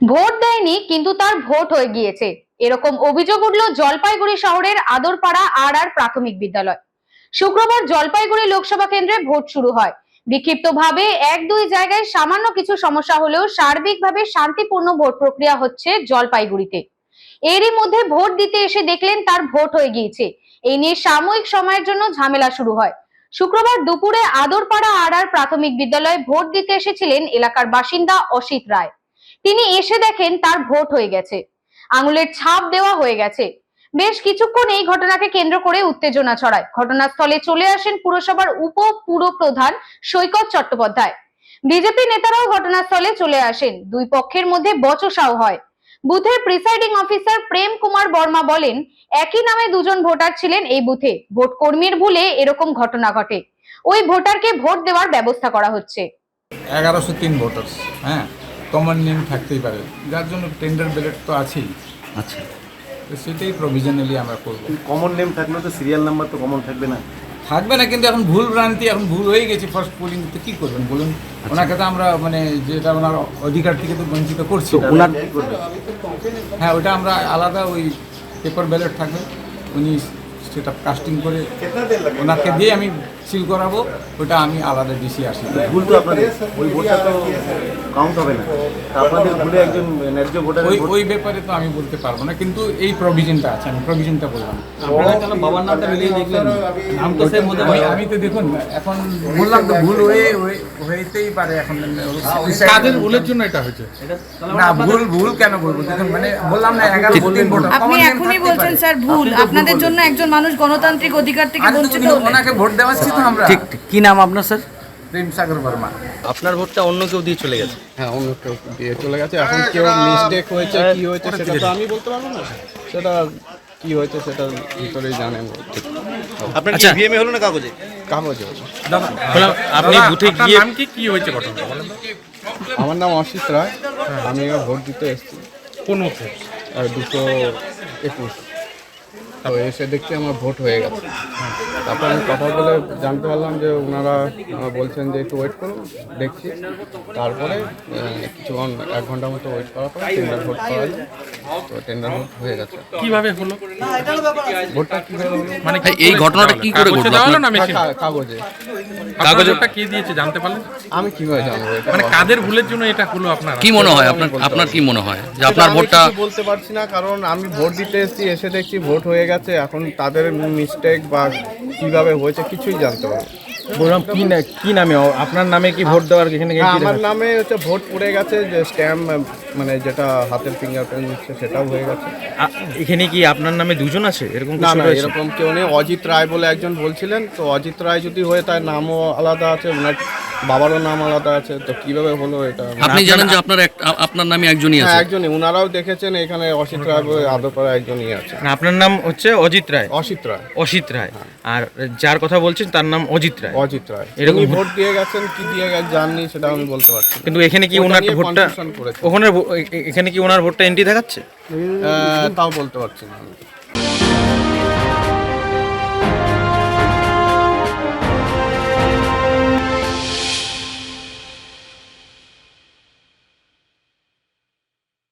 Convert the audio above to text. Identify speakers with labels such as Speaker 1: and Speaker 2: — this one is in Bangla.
Speaker 1: ভোট দেয়নি, কিন্তু তার ভোট হয়ে গিয়েছে। এরকম অভিযোগ উঠল জলপাইগুড়ি শহরের আদরপাড়া আর আর প্রাথমিক বিদ্যালয়। শুক্রবার জলপাইগুড়ি লোকসভা কেন্দ্রে ভোট শুরু হয়। বিক্ষিপ্তভাবে এক দুই জায়গায় সামান্য কিছু সমস্যা হলেও সার্বিকভাবে শান্তিপূর্ণ ভোট প্রক্রিয়া হচ্ছে জলপাইগুড়িতে। এরই মধ্যে ভোট দিতে এসে দেখলেন তার ভোট হয়ে গিয়েছে। এই নিয়ে সাময়িক সময়ের জন্য ঝামেলা শুরু হয়। শুক্রবার দুপুরে আদরপাড়া আর আর প্রাথমিক বিদ্যালয়ে ভোট দিতে এসেছিলেন এলাকার বাসিন্দা অসিত রায়। তিনি এসে দেখেন তার ভোট হয়ে গেছে। আঙুলের ছাপ দেওয়া হয়ে গেছে। বেশ কিছুক্ষণ এই ঘটনাকে কেন্দ্র করে উত্তেজনা ছড়ায়। ঘটনাস্থলে চলে আসেন পুরসভার উপ পুর প্রধান সৈকত চট্টোপাধ্যায়। বিজেপি নেতারাও ঘটনাস্থলে চলে আসেন। দুই পক্ষের মধ্যে বচসাও হয়। বুথের প্রিসাইডিং অফিসার প্রেম কুমার বর্মা বলেন, একই নামে দুজন ভোটার ছিলেন এই বুথে। ভোট কর্মীর ভুলে এরকম ঘটনা ঘটে। ওই ভোটারকে ভোট দেওয়ার ব্যবস্থা করা হচ্ছে।
Speaker 2: এগারোশো তিন ভোটার্স হ্যাঁ। কমন নেম থাকতেই পারে। যার জন্য টেন্ডার ব্যালেট তো আছেই।
Speaker 3: আচ্ছা।
Speaker 2: তো সেটাই প্রভিজনালি আমরা করব।
Speaker 4: কমন নেম থাকলে তো সিরিয়াল নাম্বার তো কমন থাকবে না।
Speaker 2: থাকবে না কিন্তু এখন ভুল ভ্রান্তি এখন ভুল হয়ে গেছে ফার্স্ট পোলিং তো। কী করবেন বলুন? ওনাকে তো আমরা মানে যেটা ওনার অধিকার থেকে তো বঞ্চিত করছি।
Speaker 3: ওনার
Speaker 2: হ্যাঁ ওটা আমরা আলাদা ওই পেপার ব্যালেট থাকবে। উনি সেটা কাস্টিং করে ওনাকে দিয়ে আমি সিল করাবো ওটা আমি আলাদা ডিসি আসি।
Speaker 4: ভুল তো আপনাদের ওই ভোটটা তো কাউন্ট হবে না। আপনাদের ভুলে একজন ন্যায্য ভোটারের
Speaker 2: ওই ওই ব্যাপারে তো আমি বলতে পারব না কিন্তু এই প্রভিশনটা আছে আমি প্রভিশনটা বললাম।
Speaker 3: আপনারা কেন বাবার নামটা মিলিয়ে দেখলেন? নাম তো সেম হতে পারে।
Speaker 2: আমি- তো দেখুন এখন বললাম তো ভুল হয়ে হইতেই পারে এখন।
Speaker 5: কাদের ভুলের জন্য এটা হয়েছে?
Speaker 2: না ভুল ভুল কেন বলব? দেখুন মানে বললাম না ভোটার
Speaker 6: আপনি এখনই বলছেন স্যার ভুল। আপনাদের জন্য একজন মানুষ গণতান্ত্রিক অধিকার থেকে বঞ্চিত
Speaker 2: ওনাকে ভোট দেওয়াচ্ছি তো আমরা।
Speaker 3: ঠিক ঠিক। কি নাম আপনার স্যার?
Speaker 2: প্রেম সাগর বর্মা।
Speaker 3: আপনার ভোটটা অন্য কেউ দিয়ে চলে গেছে?
Speaker 5: হ্যাঁ অন্য কেউ দিয়ে চলে গেছে। এখন কেউ মিস্টেক হয়েছে কি হয়েছে সেটা তো আমি বলতে পারব না। সেটা কি হয়েছে সেটা ভিতরেই জানেন
Speaker 4: আপনার
Speaker 3: আচ্ছা।
Speaker 4: ভিএমএ হলো না কাগজে?
Speaker 5: কাগজে। হয়েছে।
Speaker 3: আপনি বুথে গিয়ে
Speaker 5: নাম কি কি হয়েছে ঘটনা বলেন আমার নাম অসিত রায়। আমি ভোট দিতে এসেছি। কোন দুশো একুশ। তো এসে দেখছি আমার ভোট হয়ে গেছে। তারপর আমি কথা বলে জানতে পারলাম যে ওনারা বলছেন যে একটু ওয়েট করুন দেখছি। তারপরে কিছুক্ষণ এক ঘণ্টা মতো ওয়েট করার পরে টেন্ডার ভোট করা তো টেন্ডার ভোট হয়ে গেছে।
Speaker 7: কীভাবে হলো?
Speaker 5: ভোটটা কীভাবে হলো?
Speaker 7: মানে
Speaker 3: এই ঘটনাটা কি করে
Speaker 7: কাগজে
Speaker 3: ঘটলো?
Speaker 5: কাগজে
Speaker 7: কাগজে। ওটা কে দিয়েছে জানতে পারলেন?
Speaker 5: আমি কীভাবে জানব
Speaker 7: মানে কাদের ভুলের জন্য এটা হলো আপনার?
Speaker 3: কি মনে হয়? আপনার আপনার কি মনে হয়? যে আপনার ভোটটা
Speaker 5: বলতে পারছি না কারণ আমি ভোট দিতে এসেছি এসে দেখছি ভোট হয়ে গেছে এখন তাদের মিস্টেক বা কীভাবে হয়েছে কিছুই জানতে পারব
Speaker 8: বললাম কি না কি নামে? আপনার নামে কি ভোট দেওয়ার এখানে
Speaker 5: হ্যাঁ, আমার নামে হচ্ছে ভোট পড়ে গেছে যে স্ট্যাম্প মানে যেটা হাতের ফিঙ্গারপ্রিন্ট হচ্ছে সেটাও হয়ে গেছে।
Speaker 8: এখানে কি আপনার নামে দুজন আছে? এরকম
Speaker 5: না না এরকম কেউ নেই। অজিত রায় বলে একজন বলছিলেন তো অজিত রায় যদি হয়ে তার নামও আলাদা আছে ওনার বাবারও নাম আলাদা আছে তো কীভাবে হলো এটা?
Speaker 3: আপনি জানেন যে আপনার আপনার নামে একজনই
Speaker 5: হ্যাঁ
Speaker 3: আছে।
Speaker 5: একজনই। ওনারাও দেখেছেন এখানে অসিত রায় করা একজনই আছে।
Speaker 8: আপনার নাম হচ্ছে অজিত রায়?
Speaker 5: অসিত রায়।
Speaker 8: অসিত রায়। আর যার কথা বলছেন তার নাম অজিত রায়।
Speaker 5: অজিত রায়।
Speaker 8: এরকম ভোট-
Speaker 5: দিয়ে গেছেন কি দিয়ে গেছেন জাননি সেটা আমি বলতে পারছি
Speaker 8: কিন্তু এখানে কি ওনার ভোটটা ওখানে এখানে কি ওনার ভোটটা এন্ট্রি দেখাচ্ছে?
Speaker 5: আহ, তাও বলতে পারছি না আমি।